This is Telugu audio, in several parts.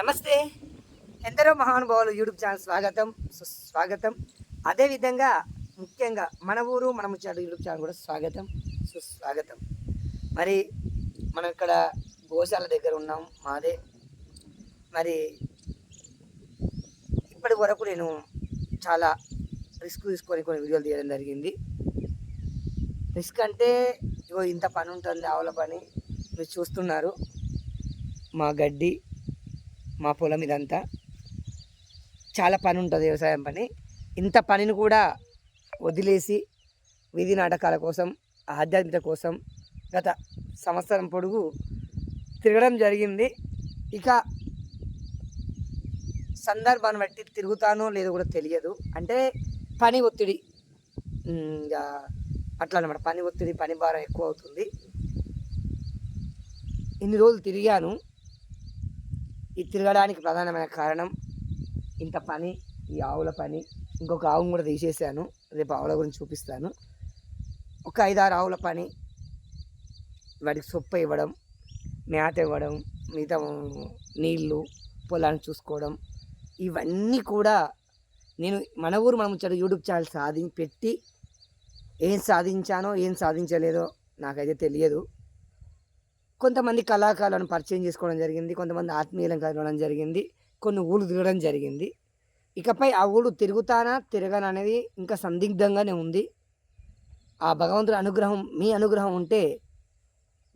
నమస్తే. ఎందరో మహానుభావులు యూట్యూబ్ ఛానల్ స్వాగతం సుస్వాగతం. అదేవిధంగా ముఖ్యంగా మన ఊరు మన ముచ్చాడు యూట్యూబ్ ఛానల్ కూడా స్వాగతం సుస్వాగతం. మరి మనం ఇక్కడ గోశాల దగ్గర ఉన్నాం మాదే. మరి ఇప్పటి వరకు నేను చాలా రిస్క్ తీసుకొని కొన్ని వీడియోలు తీయడం జరిగింది. రిస్క్ అంటే ఇగో ఇంత పని ఉంటుంది ఆవుల పని మీరు చూస్తున్నారు. మా గడ్డి మా పొలం ఇదంతా చాలా పని ఉంటుంది వ్యవసాయం పని. ఇంత పనిని కూడా వదిలేసి వీధి నాటకాల కోసం ఆధ్యాత్మికత కోసం గత సంవత్సరం పొడుగు తిరగడం జరిగింది. ఇక సందర్భాన్ని బట్టి తిరుగుతానో లేదో కూడా తెలియదు. అంటే పని ఒత్తిడి. ఇక అట్లా అనమాట పని ఒత్తిడి పని భారం ఎక్కువ అవుతుంది. ఇన్ని రోజులు తిరిగాను. ఇది తిరగడానికి ప్రధానమైన కారణం ఇంత పని ఈ ఆవుల పని. ఇంకొక ఆవును కూడా తీసేసాను రేపు ఆవుల గురించి చూపిస్తాను. ఒక ఐదారు ఆవుల పని. వాటికి సొప్ప ఇవ్వడం మేత ఇవ్వడం మిగతా నీళ్ళు పొలాన్ని చూసుకోవడం. ఇవన్నీ కూడా నేను మన ఊరు మనం ముచ్చట యూట్యూబ్ ఛానల్ సాధి పెట్టి ఏం సాధించానో ఏం సాధించలేదో నాకైతే తెలియదు. కొంతమంది కళాకారులను పరిచయం చేసుకోవడం జరిగింది కొంతమంది ఆత్మీయులను కలగడం జరిగింది కొన్ని ఊళ్ళు తిరగడం జరిగింది. ఇకపై ఆ ఊళ్ళు తిరుగుతానా తిరగనా అనేది ఇంకా సందిగ్ధంగానే ఉంది. ఆ భగవంతుడి అనుగ్రహం మీ అనుగ్రహం ఉంటే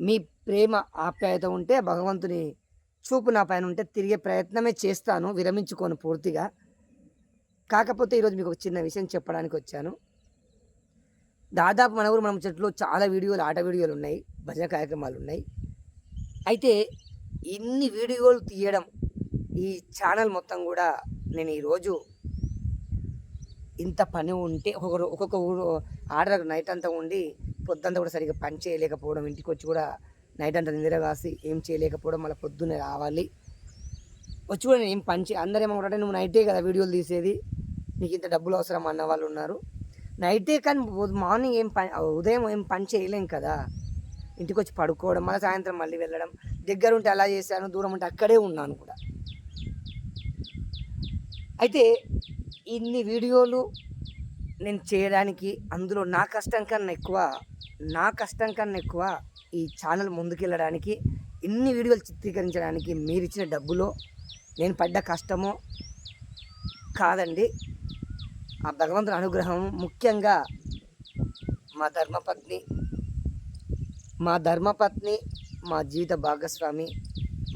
మీ ప్రేమ ఆప్యాయత ఉంటే భగవంతుని చూపు నా పైన ఉంటే తిరిగే ప్రయత్నమే చేస్తాను విరమించుకోను పూర్తిగా. కాకపోతే ఈరోజు మీకు ఒక చిన్న విషయం చెప్పడానికి వచ్చాను. దాదాపు మన ఊరు మనం చెట్లు చాలా వీడియోలు ఆట వీడియోలు ఉన్నాయి భజన కార్యక్రమాలు ఉన్నాయి. అయితే ఇన్ని వీడియోలు తీయడం ఈ ఛానల్ మొత్తం కూడా నేను ఈరోజు ఇంత పని ఉంటే ఒక్కొక్కరు ఒక్కొక్క ఊరు ఆర్డర్ నైట్ అంతా ఉండి పొద్దుంతా కూడా సరిగ్గా పని చేయలేకపోవడం ఇంటికి వచ్చి కూడా నైట్ అంతా నిద్ర కాసి ఏం చేయలేకపోవడం మళ్ళీ పొద్దున్నే రావాలి. వచ్చి కూడా నేను ఏం పని చే అందరూ ఏమంటారంటే నువ్వు నైటే కదా వీడియోలు తీసేది నీకు ఇంత డబ్బులు అవసరం అన్న వాళ్ళు ఉన్నారు. నైటే కానీ మార్నింగ్ ఏం పని ఉదయం ఏం పని చేయలేం కదా. ఇంటికి వచ్చి పడుకోవడం మళ్ళీ సాయంత్రం మళ్ళీ వెళ్ళడం దగ్గర ఉంటే అలా చేశాను దూరం ఉంటే అక్కడే ఉన్నాను కూడా. అయితే ఇన్ని వీడియోలు నేను చేయడానికి అందులో నా కష్టం కన్నా ఎక్కువ నా కష్టం కన్నా ఎక్కువ ఈ ఛానల్ ముందుకెళ్ళడానికి ఇన్ని వీడియోలు చిత్రీకరించడానికి మీరు ఇచ్చిన డబ్బులో నేను పడ్డ కష్టమో కాదండి ఆ భగవంతుని అనుగ్రహం ముఖ్యంగా మా ధర్మపత్ని మా ధర్మపత్ని మా జీవిత భాగస్వామి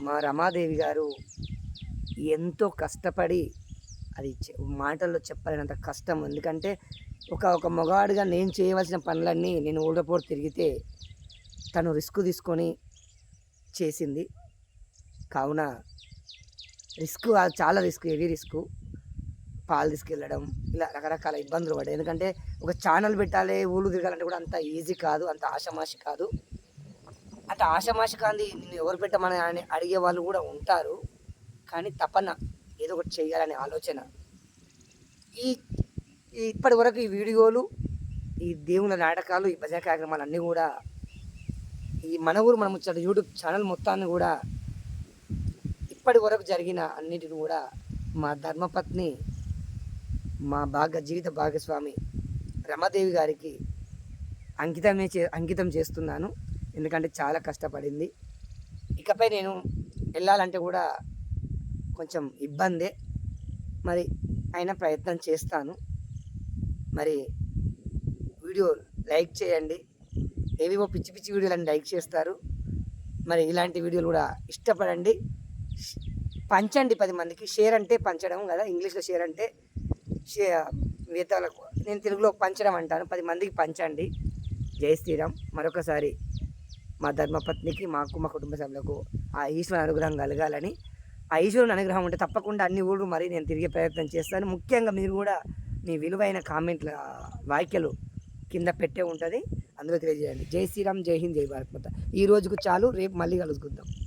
మా రమాదేవి గారు ఎంతో కష్టపడి అది చె- మాటల్లో చెప్పలేనంత కష్టం. ఎందుకంటే ఒక ఒక మగాడుగా నేను చేయవలసిన పనులన్నీ నేను ఊళ్ళపోటు తిరిగితే తను రిస్క్ తీసుకొని చేసింది. కావున రిస్క్ చాలా రిస్క్ హెవీ రిస్క్. పాలు తీసుకెళ్ళడం ఇలా రకరకాల ఇబ్బందులు పడ్డాయి. ఎందుకంటే ఒక ఛానల్ పెట్టాలి ఊళ్ళు తిరగాలంటే కూడా అంత ఈజీ కాదు అంత ఆషమాషి కాదు. అంత ఆషమాషి కాంతి నిన్ను ఎవరు పెట్టమని అని అడిగే వాళ్ళు కూడా ఉంటారు. కానీ తపన ఏదో ఒకటి చేయాలనే ఆలోచన. ఈ ఈ ఇప్పటి వరకు ఈ వీడియోలు ఈ దేవుళ్ళ నాటకాలు ఈ భజన కార్యక్రమాలు అన్నీ కూడా ఈ మన ఊరు మనం ముచ్చట యూట్యూబ్ ఛానల్ మొత్తాన్ని కూడా ఇప్పటి వరకు జరిగిన అన్నిటిని కూడా మా ధర్మపత్ని మా భాగ జీవిత భాగస్వామి రమాదేవి గారికి అంకితమే చే అంకితం చేస్తున్నాను. ఎందుకంటే చాలా కష్టపడింది. ఇకపై నేను వెళ్ళాలంటే కూడా కొంచెం ఇబ్బందే. మరి అయినా ప్రయత్నం చేస్తాను. మరి వీడియో లైక్ చేయండి. ఏవేవో పిచ్చి పిచ్చి వీడియోలను లైక్ చేస్తారు. మరి ఇలాంటి వీడియోలు కూడా ఇష్టపడండి. పంచండి పది మందికి. షేర్ అంటే పంచడం కదా ఇంగ్లీష్లో షేర్ అంటే షే మిగతా నేను తెలుగులో పంచడం అంటాను. పది మందికి పంచండి. జై శ్రీరామ్. మరొకసారి మా ధర్మపత్నికి మాకు మా కుటుంబ సభ్యులకు ఆ ఈశ్వర అనుగ్రహం కలగాలని. ఆ ఈశ్వరుని అనుగ్రహం ఉంటే తప్పకుండా అన్ని ఊళ్ళు మరి నేను తిరిగే ప్రయత్నం చేస్తాను. ముఖ్యంగా మీరు కూడా మీ విలువైన కామెంట్ల వ్యాఖ్యలు కింద పెట్టే ఉంటుంది. అందులో తెలియజేయండి. జై శ్రీరామ్ జై హింద్ జై భారత్ మాత. ఈ రోజుకు చాలు. రేపు మళ్ళీ కలుసుకుందాం.